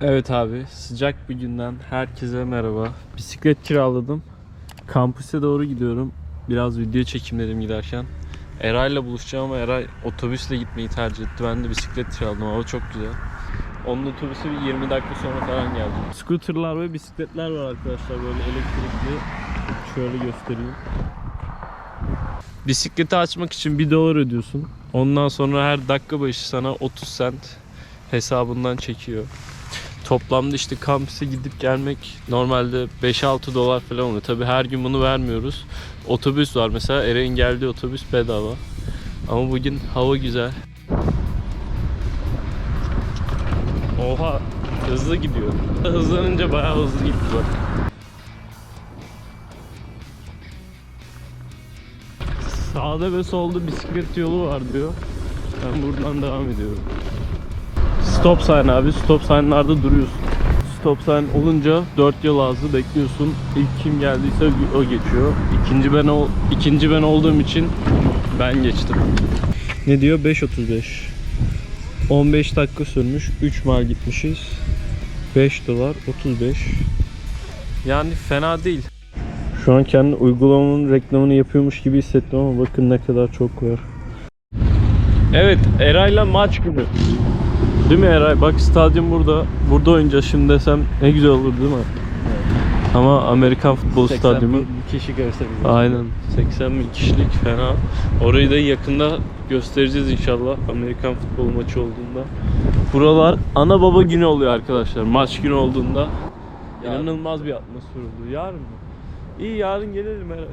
Evet abi sıcak bir günden herkese merhaba. Bisiklet kiraladım. Kampüse doğru gidiyorum. Biraz video çekim dedim giderken. Eray'la buluşacağım ama Eray otobüsle gitmeyi tercih etti. Ben de bisiklet kiraladım. Hava çok güzel. Onun otobüsü bir 20 dakika sonra falan geldi. Scooterlar ve bisikletler var arkadaşlar böyle elektrikli. Şöyle göstereyim. Bisikleti açmak için 1 dolar ödüyorsun. Ondan sonra her dakika başı sana 30 cent hesabından çekiyor. Toplamda işte kampüse gidip gelmek normalde 5-6 dolar falan oluyor. Tabi her gün bunu vermiyoruz. Otobüs var mesela Eren'in geldiği otobüs bedava. Ama bugün hava güzel. Oha hızlı gidiyor. Hızlanınca bayağı hızlı gitti bak. Sağda ve solda bisiklet yolu var diyor. Ben buradan devam ediyorum. Stop sign abi. Stop sign'larda duruyorsun. Stop sign olunca 4 yol ağzı bekliyorsun. İlk kim geldiyse o geçiyor. İkinci ben ol ikinci ben olduğum için ben geçtim. Ne diyor? 5.35. 15 dakika sürmüş. 3 mil gitmişiz. 5 dolar 35. Yani fena değil. Şu an kendi uygulamanın reklamını yapıyormuş gibi hissettim ama bakın ne kadar çok var. Evet, Eray'la maç günü. Değil mi Eray? Bak stadyum burada. Burada oynayacağız şimdi desem ne güzel olur değil mi? Ama Amerikan futbol stadyumu. kişi görseniz. Aynen. 80 bin kişilik fena. Orayı da yakında göstereceğiz inşallah Amerikan futbol maçı olduğunda. Buralar ana baba günü oluyor arkadaşlar. Maç günü olduğunda. Yarın. İnanılmaz bir atmosfer oluyor. Yarın mı? İyi yarın gelelim Eray.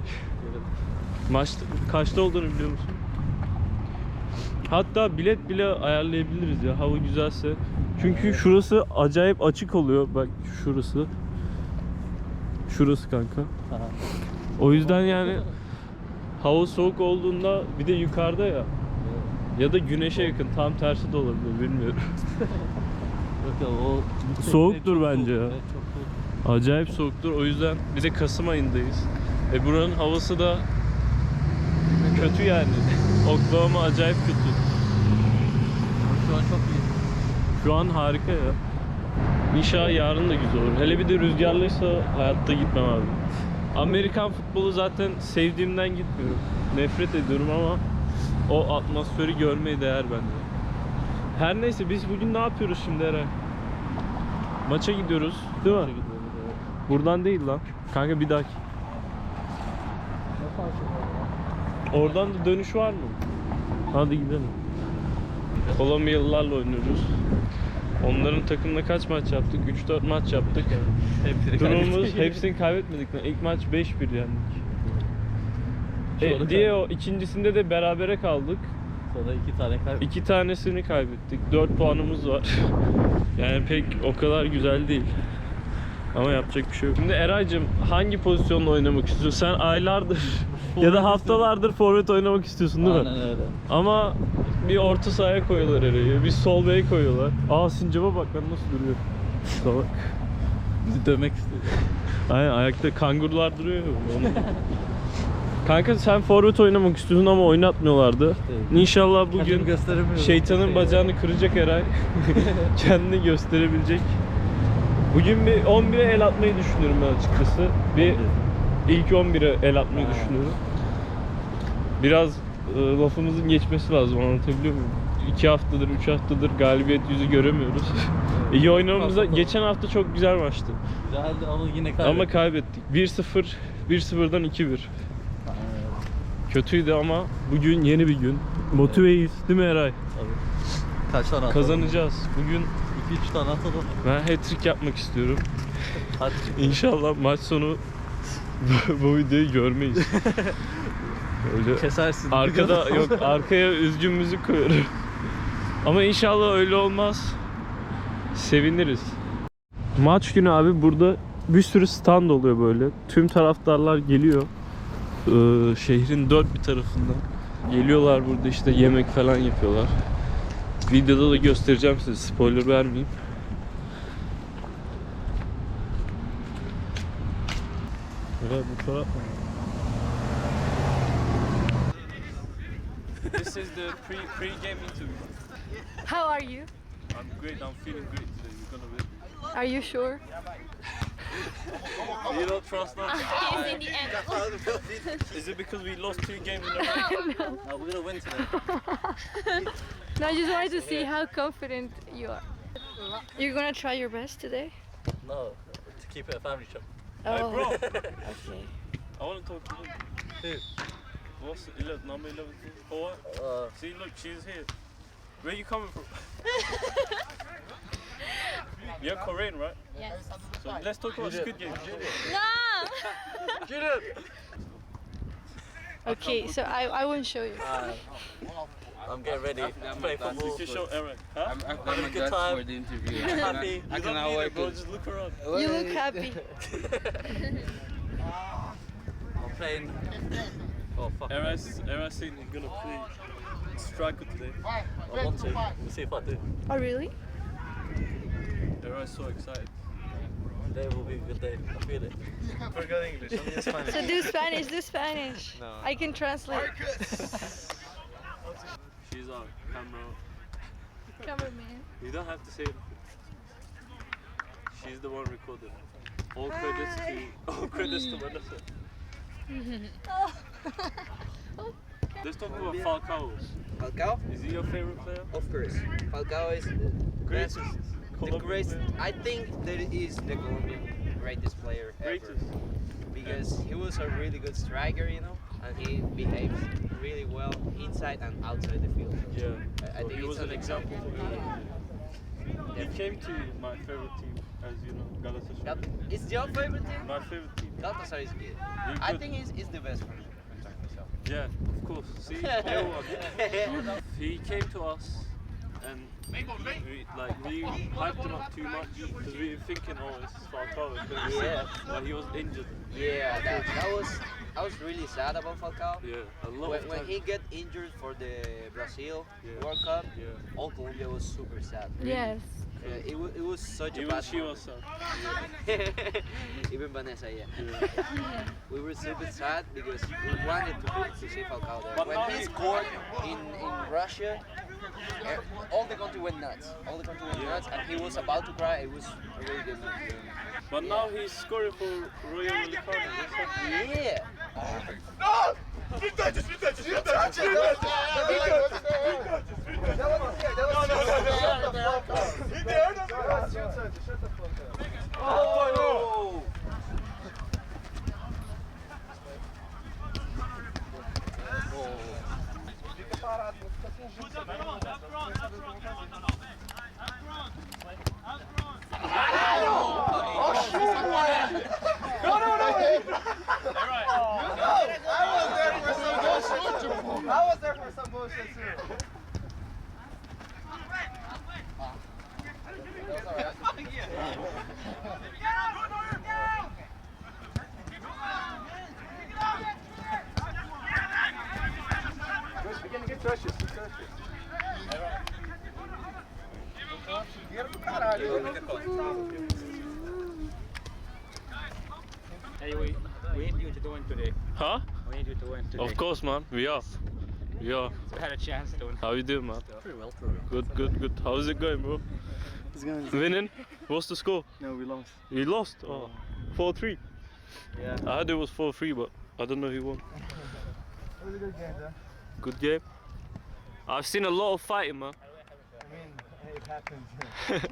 Maç kaçta olduğunu biliyor musun? Hatta bilet bile ayarlayabiliriz ya hava güzelse. Çünkü şurası acayip açık oluyor. Bak şurası. Şurası kanka. O yüzden yani hava soğuk olduğunda bir de yukarıda ya. Ya da güneşe yakın tam tersi de olabilir bilmiyorum. o Soğuktur bence ya. Acayip soğuktur. O yüzden bir de Kasım ayındayız. E buranın havası da kötü yani. Oklahoma acayip kötü. An çok iyi. Şu an harika ya. İnşallah yarın da güzel olur. Hele bir de rüzgarlıysa hayatta gitmem abi. Amerikan futbolu zaten sevdiğimden gitmiyorum. Nefret ediyorum ama o atmosferi görmeye değer bence. Her neyse biz bugün ne yapıyoruz şimdi Eren? Maça gidiyoruz değil mi? Buradan değil lan. Kanka bir dahaki. Oradan da dönüş var mı? Hadi gidelim. Kolombiyalılarla oynuyoruz. Onların takımla kaç maç yaptık? 3-4 maç yaptık. Hepsini Durumumuz hepsini kaybetmedik. İlk maç 5-1 yendik. E, diye o ikincisinde de berabere kaldık. Sonra iki tane kaybettik. İki tanesini kaybettik. 4 puanımız var. yani pek o kadar güzel değil. Ama yapacak bir şey yok. Şimdi Eray'cığım hangi pozisyonda oynamak istiyorsun? Sen aylardır ya da haftalardır forvet oynamak istiyorsun değil mi? Aynen öyle. Ama bir orta sahaya koyuyorlar Eray'ı. Bir sol beye koyuyorlar. Aa Sincap'a bak lan nasıl duruyor. Salak. Bizi dövmek istiyor. Aynen ayakta kangurular duruyor. Onu- Kanka sen forvet oynamak istiyorsun ama oynatmıyorlardı. Evet. İnşallah Kendimi bugün gösteremiyorum. şeytanın Şey- bacağını kıracak Eray. Kendini gösterebilecek. Bugün bir 11'e el atmayı düşünüyorum ben açıkçası. Bir ilk 11'e el atmayı düşünüyorum. Biraz e, lafımızın geçmesi lazım anlatabiliyor muyum? 2 haftadır, 3 haftadır galibiyet yüzü göremiyoruz. İyi oynamamıza geçen hafta çok güzel maçtı. Güzeldi ama yine kaybettik. Ama kaybettik. 1-0, 1-0'dan 2-1. Aynen öyle. Kötüydü ama bugün yeni bir gün. Motiveyiz değil mi Eray? Tabii. Kaç tane atalım? Kazanacağız. Bugün 2-3 tane atalım. ben hat-trick yapmak istiyorum. İnşallah maç sonu bu- videoyu görmeyiz. Öyle Kesersin. arkada yok arkaya üzgün müzik koyuyorum. Ama inşallah öyle olmaz. Seviniriz. Maç günü abi burada bir sürü stand oluyor böyle. Tüm taraftarlar geliyor. Ee, şehrin dört bir tarafından. Geliyorlar burada işte yemek falan yapıyorlar. Videoda da göstereceğim size spoiler vermeyeyim. Evet bu taraf mı? This is the pre pre game interview. How are you? I'm great. I'm feeling great today. We're gonna win. Are you sure? You don't trust us? Yes, in the end. Is it because we lost two games in a row? No, we're gonna win today. No, I just wanted to see how confident you are. You're gonna try your best today? No, to keep it a family trip. Hey Oh, bro, okay. I want to talk to you. Who? What's 11, number 11? For what? Uh, See, look, she's here. Where you coming from? You're Korean, right? Yes. So let's talk about Squid Game. No! Okay, so I, I won't show you. uh, I'm getting ready to play football. You can show Eric. Huh? I'm, I'm, Having a good time. for the interview. Happy. I You don't cannot need wait it, bro. to. Just look around. You look happy. I'm playing. Oh fuck. Eric, Eric said he's gonna play striker today. I want to. We'll see if I do. Oh, really? Eric's so excited. Today will be a good day. I feel it. Forget English, only Spanish. So do Spanish, do Spanish. No. I can translate. She's on camera. Cameraman. You don't have to say it. She's the one recorded. All credits to all credits to Vanessa. Oh. Let's talk about Falcao. Falcao? Is he your favorite player? Of course. Falcao is the Greatest. The greatest. I think that is the Colombian greatest player ever. Greatest. Because he was a really good striker, you know, and he behaves really well inside and outside the field. Yeah. I, I So think he was an example for me. He came to my favorite team, as you know, Galatasaray. Gal- Is your favorite team? My favorite team. Galatasaray is good. You're I good. think he's, he's the best time myself. Yeah, of course. See, he came to us and we, like we hyped him up too much because we were thinking, oh, it's Falcao. It's Yeah. sick. But he was injured. yeah, that, that was I was really sad about Falcao. Yeah, a lot When, of when he got injured for the Brazil Yeah. World Cup, Yeah. all Colombia was super sad. Yes. Uh, it, wa- it was such a Even bad she moment. was sad. Even Vanessa, yeah. Yeah. We were super sad because we wanted to, to see Falcao there. But when now he he- scored in, in Russia, all the country went nuts. All the country went nuts, and he was about to cry. It was a really good movie. But now he's scoring for Royal Lukaku. Yeah. No! Three touches, three touches, three touches, three touches, three touches, three touches, three touches. No, no, no, no, shut the fuck up. Shut the fuck up. Oh, no. Who's up front? Up front, up front. today? Of course, man. We are. We are. We had a chance doing. How you doing, man? Pretty well, pretty well. Good, good, good. How's it going, bro? It's going. Winning? What's the score? No, we lost. You lost? Oh. 4-3? Yeah. I heard it was 4-3, but I don't know who won. it was a good game, though. Good game? I've seen a lot of fighting, man. I mean, it happens.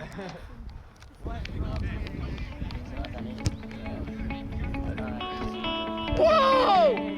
Whoa!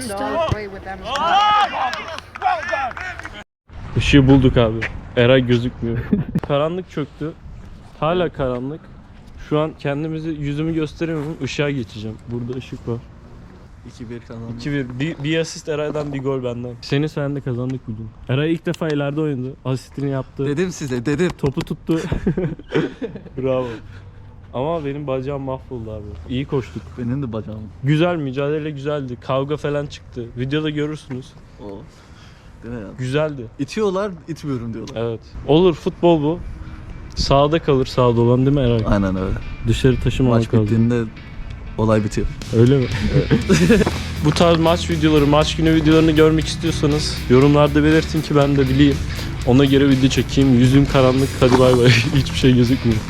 Stop. Işığı bulduk abi. Eray gözükmüyor. karanlık çöktü. Hala karanlık. Şu an kendimizi yüzümü gösteremiyorum. Işığa geçeceğim. Burada ışık var. 2-1 kazandık. 2-1. Bir, bir asist Eray'dan bir gol benden. Senin sayende kazandık bugün. Eray ilk defa ileride oynadı. Asistini yaptı. Dedim size, dedim. Topu tuttu. Bravo. Ama benim bacağım mahvoldu abi. İyi koştuk. Benim de bacağım. Güzel mücadele güzeldi. Kavga falan çıktı. Videoda görürsünüz. O. Değil mi ya? Güzeldi. İtiyorlar, itmiyorum diyorlar. Evet. Olur futbol bu. Sağda kalır sağda olan değil mi Eray? Aynen öyle. Dışarı taşımamak Maç lazım. bittiğinde olay bitiyor. Öyle mi? bu tarz maç videoları, maç günü videolarını görmek istiyorsanız yorumlarda belirtin ki ben de bileyim. Ona göre video çekeyim. Yüzüm karanlık. Hadi bay bay. Hiçbir şey gözükmüyor.